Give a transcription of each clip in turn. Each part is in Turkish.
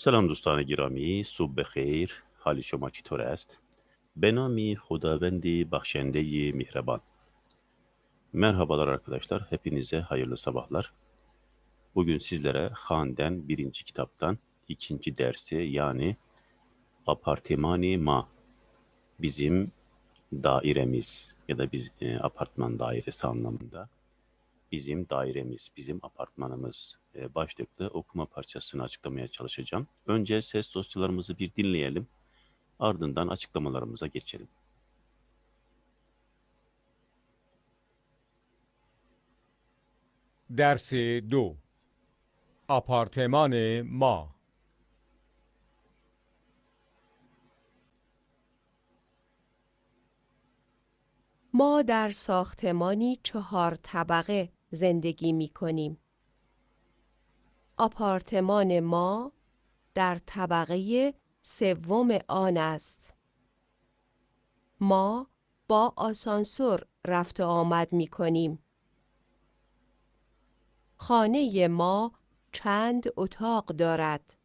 سلام دوستان گرامی صبح بخیر حال شما چطور است به نام خداوند بخشنده مهربان Merhabalar arkadaşlar. Hepinize hayırlı sabahlar. Bugün sizlere Han'den birinci kitaptan ikinci dersi yani Apartmani Ma bizim dairemiz ya da biz e, apartman dairesi anlamında bizim dairemiz, bizim apartmanımız e, başlıklı okuma parçasını açıklamaya çalışacağım. Önce ses dosyalarımızı bir dinleyelim. Ardından açıklamalarımıza geçelim. درس دو آپارتمان ما ما در ساختمانی چهار طبقه زندگی می کنیم. آپارتمان ما در طبقه سوم آن است. ما با آسانسور رفت و آمد می کنیم. خانه ما چند اتاق دارد.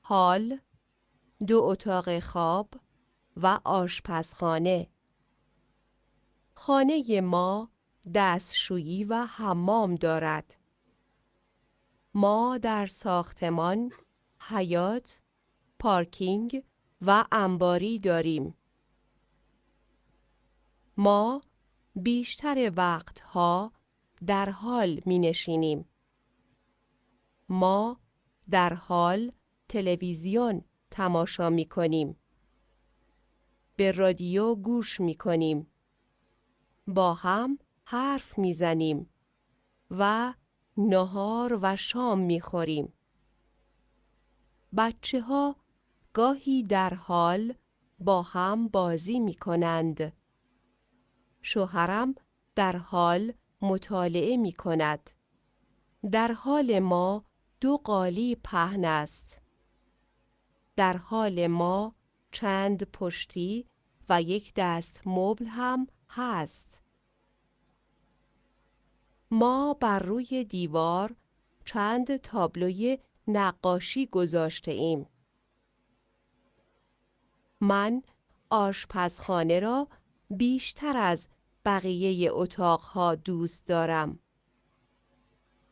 حال، دو اتاق خواب و آشپزخانه. خانه ما دستشویی و حمام دارد. ما در ساختمان حیات، پارکینگ و انباری داریم. ما بیشتر وقتها در حال می نشینیم. ما در حال تلویزیون تماشا می کنیم. به رادیو گوش می کنیم. با هم حرف می زنیم و نهار و شام می خوریم. بچه ها گاهی در حال با هم بازی می کنند. شوهرم در حال مطالعه می کند. در حال ما دو قالی پهن است. در حال ما چند پشتی و یک دست مبل هم هست. ما بر روی دیوار چند تابلوی نقاشی گذاشته ایم. من آشپزخانه را بیشتر از بقیه اتاقها دوست دارم.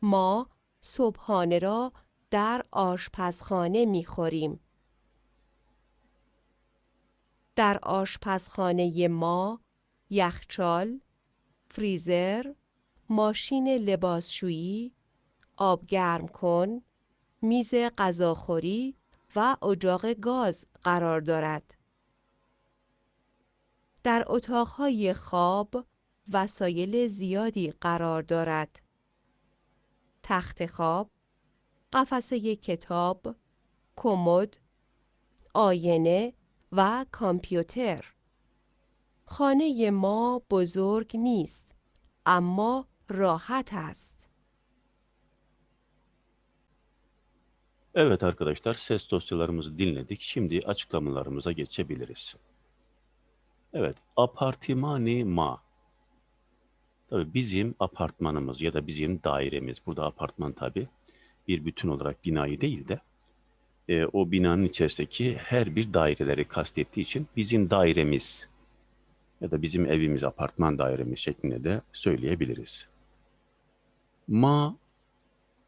ما صبحانه را در آشپزخانه می خوریم. در آشپزخانه ما یخچال، فریزر، ماشین لباسشویی، آب گرم کن، میز غذاخوری و اجاق گاز قرار دارد. در اتاقهای خواب وسایل زیادی قرار دارد. تخت خواب، قفسه کتاب، کمد، آینه و کامپیوتر. خانه ما بزرگ نیست اما راحت است. Evet arkadaşlar ses dosyalarımızı dinledik. Şimdi açıklamalarımıza geçebiliriz. Evet, apartimani ma. Tabii bizim apartmanımız ya da bizim dairemiz, burada apartman tabii bir bütün olarak binayı değil de e, o binanın içerisindeki her bir daireleri kastettiği için bizim dairemiz ya da bizim evimiz, apartman dairemiz şeklinde de söyleyebiliriz. Ma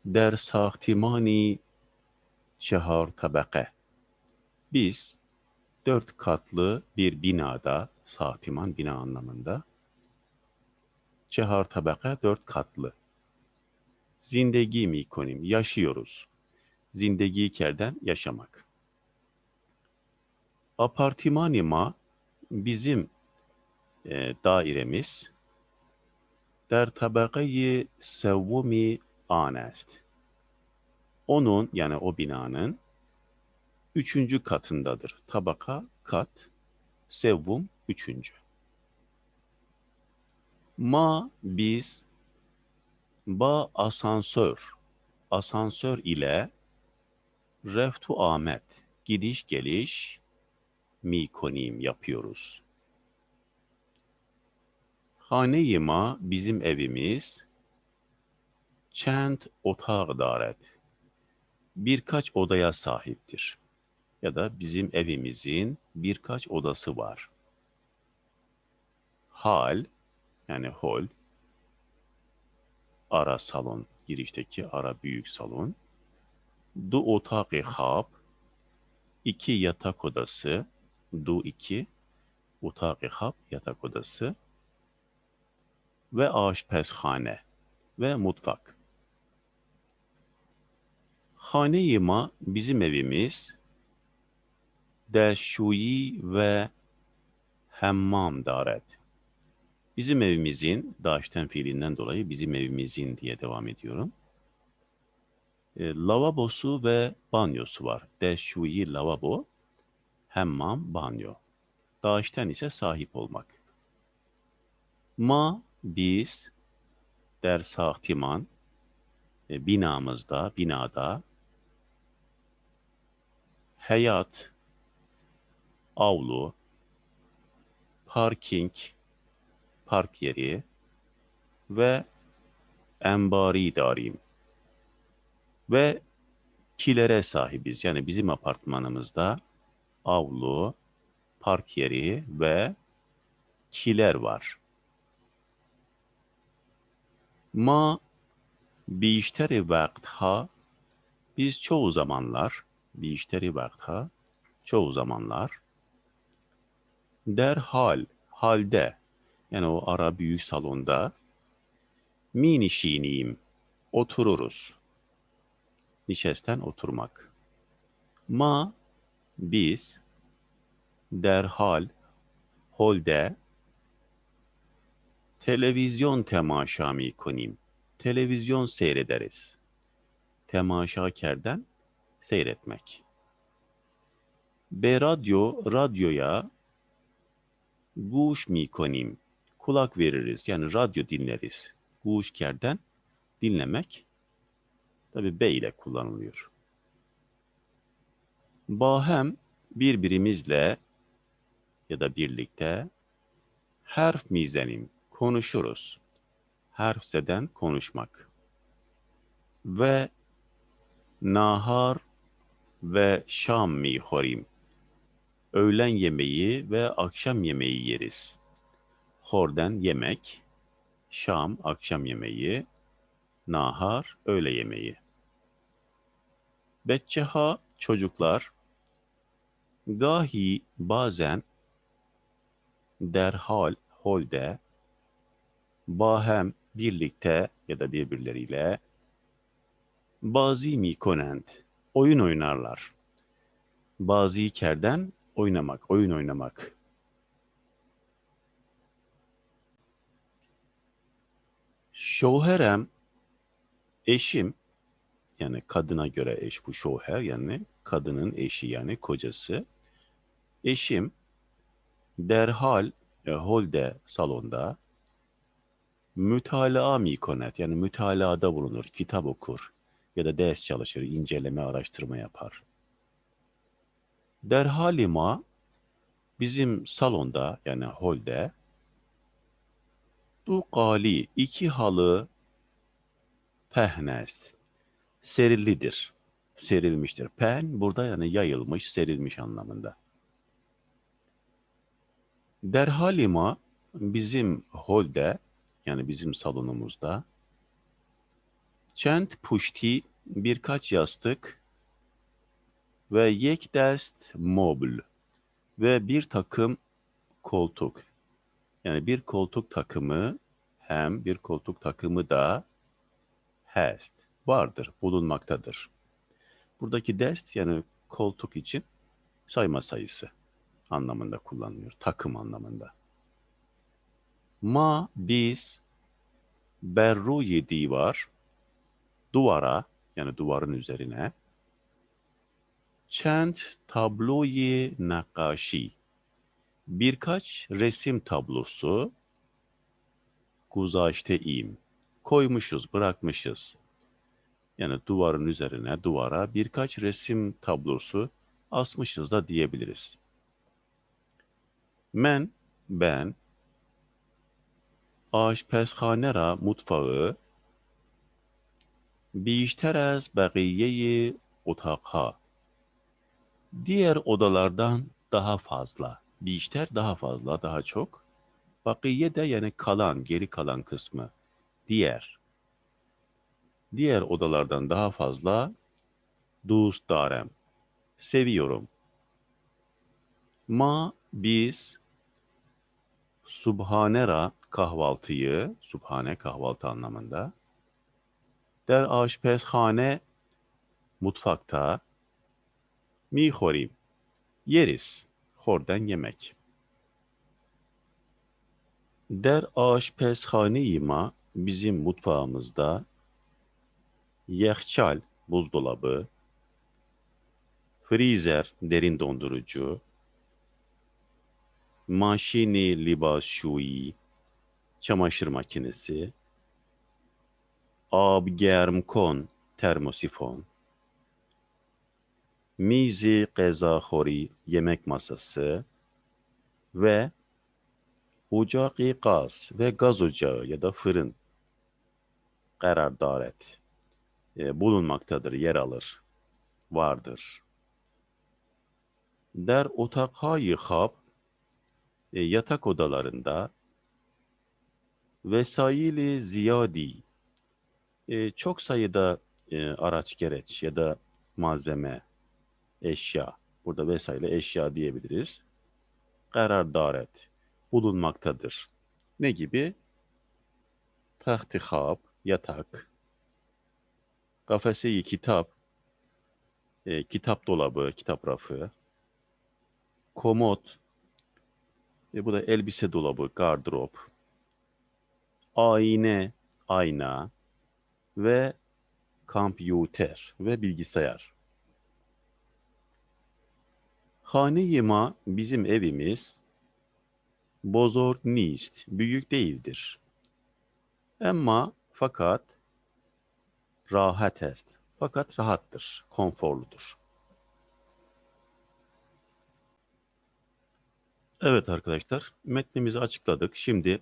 der sahtimani çehar tabaka. Biz dört katlı bir binada, sahtiman bina anlamında, çehar tabaka dört katlı. Zindegi mi konim, yaşıyoruz. Zindegi kerden yaşamak. Apartimani ma bizim e, dairemiz der tabakayı sevvumi an est. Onun yani o binanın üçüncü katındadır. Tabaka, kat, sevvum üçüncü. Ma biz ba asansör asansör ile reftu amet gidiş geliş mi konim yapıyoruz. Hane-i ma bizim evimiz çend otaq daret. birkaç odaya sahiptir. Ya da bizim evimizin birkaç odası var. Hal yani hol ara salon girişteki ara büyük salon. Du otağı hab iki yatak odası. Du iki otağı hab yatak odası ve aşpezhane ve mutfak. Hane-i bizim evimiz destşuyi ve hemmam daret. Bizim evimizin, daşten fiilinden dolayı bizim evimizin diye devam ediyorum. E, lavabosu ve banyosu var. Destşuyi lavabo, hemmam banyo. Daşten ise sahip olmak. Ma biz der sahtiman e, binamızda, binada hayat, avlu, parking, park yeri ve embari darim. Ve kilere sahibiz. Yani bizim apartmanımızda avlu, park yeri ve kiler var. Ma بیشتر وقتها biz çoğu zamanlar بیشتر وقتها çoğu zamanlar derhal halde yani o ara büyük salonda minişiniyim otururuz. Nişesten oturmak. Ma biz derhal holde Televizyon temaşa mi konayım? Televizyon seyrederiz. Temaşakerden seyretmek. Be radyo, radyoya guş mi konayım? Kulak veririz. Yani radyo dinleriz. Guşkerden dinlemek. Tabi be ile kullanılıyor. Bahem birbirimizle ya da birlikte harf mizenim konuşuruz. Harfseden konuşmak. Ve nahar ve şam mihorim. Öğlen yemeği ve akşam yemeği yeriz. Horden yemek, şam akşam yemeği, nahar öğle yemeği. Becceha çocuklar, gahi bazen derhal holde bahem birlikte ya da birbirleriyle bazı mikonent oyun oynarlar. Bazı kerden oynamak, oyun oynamak. Şoherem eşim yani kadına göre eş bu şoher yani kadının eşi yani kocası. Eşim derhal e, holde salonda mütalaa mikonet yani mütalaada bulunur, kitap okur ya da ders çalışır, inceleme, araştırma yapar. Derhalima bizim salonda yani holde Dukali iki halı pehnes serillidir. Serilmiştir. Pen burada yani yayılmış, serilmiş anlamında. Derhalima bizim holde yani bizim salonumuzda çent puşti birkaç yastık ve yek dest mobl ve bir takım koltuk. Yani bir koltuk takımı hem bir koltuk takımı da hast vardır, bulunmaktadır. Buradaki dest yani koltuk için sayma sayısı anlamında kullanılıyor. Takım anlamında. Ma biz berruyi divar duvara yani duvarın üzerine. Çent tabloyi nakaşi. Birkaç resim tablosu. Guzaşteim koymuşuz, bırakmışız. Yani duvarın üzerine, duvara birkaç resim tablosu asmışız da diyebiliriz. Men, ben, آشپزخانه را mutfağı بیشتر از بقیه otakha. Diğer odalardan daha fazla. Bişter daha fazla, daha çok. Bakiye de yani kalan, geri kalan kısmı. Diğer. Diğer odalardan daha fazla dost darem. Seviyorum. Ma biz Subhanera kahvaltıyı, Subhane kahvaltı anlamında. Der aşpezhane mutfakta mihorim yeriz. Hordan yemek. Der aşpezhane ma bizim mutfağımızda yahçal buzdolabı, freezer derin dondurucu, maşini libas şui, çamaşır makinesi, abgermkon termosifon, mizi qezaxori yemek masası. Ve ocak gaz ve gaz ocağı ya da fırın. Karardaret e, bulunmaktadır, yer alır, vardır. Der otakayı hab e, yatak odalarında vesaili ziyadi e, çok sayıda e, araç gereç ya da malzeme, eşya, burada vesaire eşya diyebiliriz. Karardaret bulunmaktadır. Ne gibi? Tahtihab, yatak, kafesi kitap, e, kitap dolabı, kitap rafı, komot, e, bu da elbise dolabı, gardırop, ayna, ayna ve kompüter ve bilgisayar. Hane-i bizim evimiz bozor nist, büyük değildir. Ama fakat rahat est. Fakat rahattır, konforludur. Evet arkadaşlar, metnimizi açıkladık. Şimdi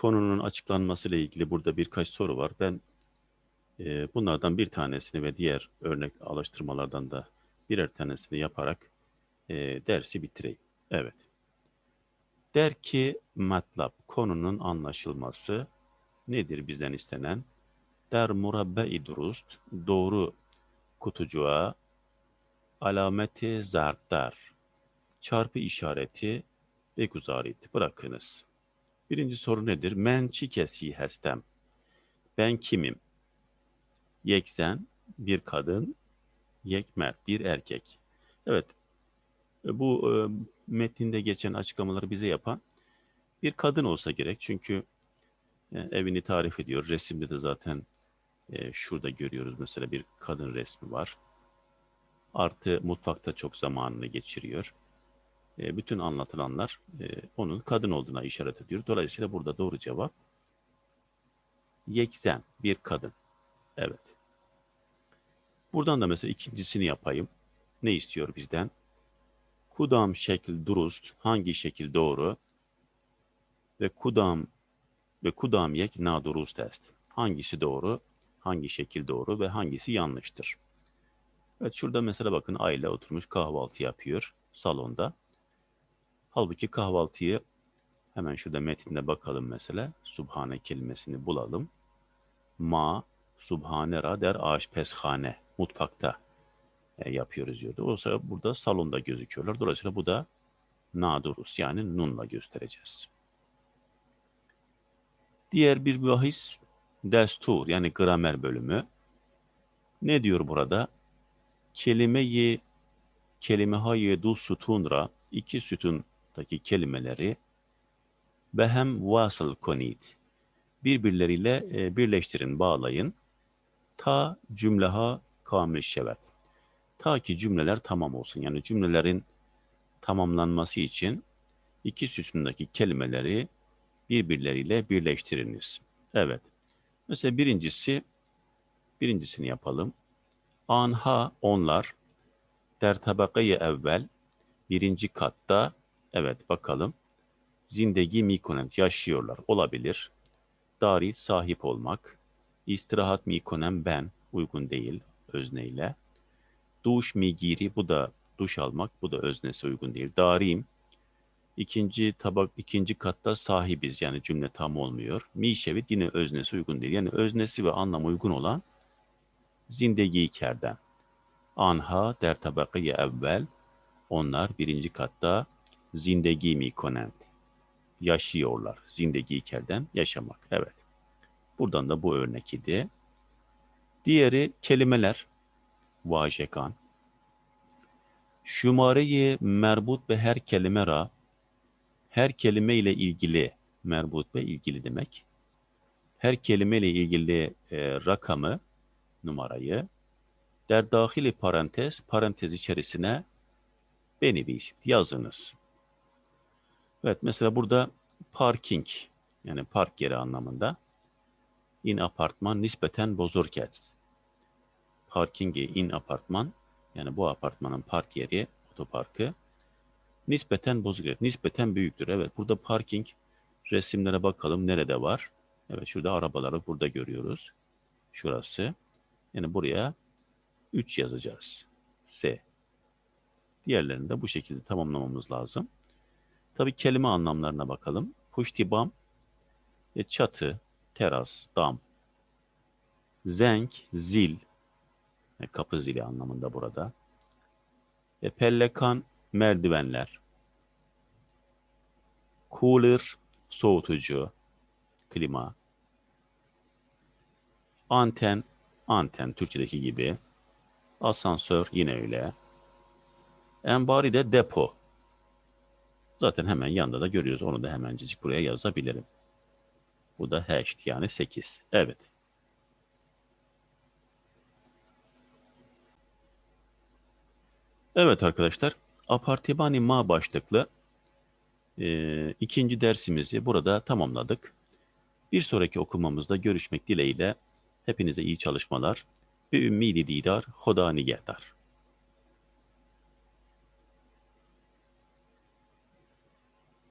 konunun açıklanması ile ilgili burada birkaç soru var. Ben e, bunlardan bir tanesini ve diğer örnek alıştırmalardan da birer tanesini yaparak e, dersi bitireyim. Evet. Der ki matlab, konunun anlaşılması nedir bizden istenen? Der murabbe-i durust, doğru kutucuğa alameti zartdar, çarpı işareti ve guzarit bırakınız. Birinci soru nedir? Men çikesi hestem. Ben kimim? Yeksen, bir kadın, yekmer, bir erkek. Evet, bu e, metninde geçen açıklamaları bize yapan bir kadın olsa gerek. Çünkü e, evini tarif ediyor. Resimde de zaten e, şurada görüyoruz mesela bir kadın resmi var. Artı mutfakta çok zamanını geçiriyor. E, bütün anlatılanlar e, onun kadın olduğuna işaret ediyor. Dolayısıyla burada doğru cevap yeksen bir kadın. Evet. Buradan da mesela ikincisini yapayım. Ne istiyor bizden? Kudam şekil durust, hangi şekil doğru? Ve kudam ve kudam yek nadurust est. Hangisi doğru, hangi şekil doğru ve hangisi yanlıştır? Evet şurada mesela bakın aile oturmuş kahvaltı yapıyor salonda. Halbuki kahvaltıyı hemen şurada metinde bakalım mesela. Subhane kelimesini bulalım. Ma, subhanera der aşpezhane, mutfakta e, yapıyoruz diyordu. Oysa burada salonda gözüküyorlar. Dolayısıyla bu da nadurus yani nunla göstereceğiz. Diğer bir bahis destur yani gramer bölümü. Ne diyor burada? Kelimeyi kelimehayi du sütunra iki sütundaki kelimeleri behem vasıl konid birbirleriyle e, birleştirin, bağlayın. Ta cümleha kamil şevet. Ta ki cümleler tamam olsun. Yani cümlelerin tamamlanması için iki sütundaki kelimeleri birbirleriyle birleştiriniz. Evet. Mesela birincisi, birincisini yapalım. Anha onlar der tabakayı evvel birinci katta evet bakalım zindegi mikonem yaşıyorlar olabilir. Dari sahip olmak. istirahat mikonem ben uygun değil özneyle. Duş migiri bu da duş almak. Bu da öznesi uygun değil. Darim ikinci tabak ikinci katta sahibiz yani cümle tam olmuyor. Mişevit yine öznesi uygun değil. Yani öznesi ve anlamı uygun olan zindegi kerden. Anha der tabakı evvel onlar birinci katta zindegi mi konent. Yaşıyorlar. Zindegi kerden yaşamak. Evet. Buradan da bu örnek idi. Diğeri kelimeler. Vajekan. Şumareyi merbut ve her kelime ra. Her kelime ile ilgili merbut ve ilgili demek. Her kelime ile ilgili e, rakamı, numarayı der dahili parantez, parantez içerisine beniviş, yazınız. Evet mesela burada parking yani park yeri anlamında. In apartman nispeten bozurket. Parkingi in apartman yani bu apartmanın park yeri, otoparkı nispeten bozuk. Nispeten büyüktür. Evet burada parking resimlere bakalım nerede var. Evet şurada arabaları burada görüyoruz. Şurası. Yani buraya 3 yazacağız. S. Diğerlerini de bu şekilde tamamlamamız lazım. Tabii kelime anlamlarına bakalım. Puştibam, e, çatı, teras, dam. Zenk, zil, e, kapı zili anlamında burada. E, pellekan, merdivenler. Cooler, soğutucu, klima. Anten, anten Türkçedeki gibi. Asansör yine öyle. Enbari de depo. Zaten hemen yanında da görüyoruz. Onu da hemencecik buraya yazabilirim. Bu da hashed yani 8. Evet. Evet arkadaşlar. Apartibani ma başlıklı e, ikinci dersimizi burada tamamladık. Bir sonraki okumamızda görüşmek dileğiyle hepinize iyi çalışmalar. Ve ümmidi didar, hoda nigehtar.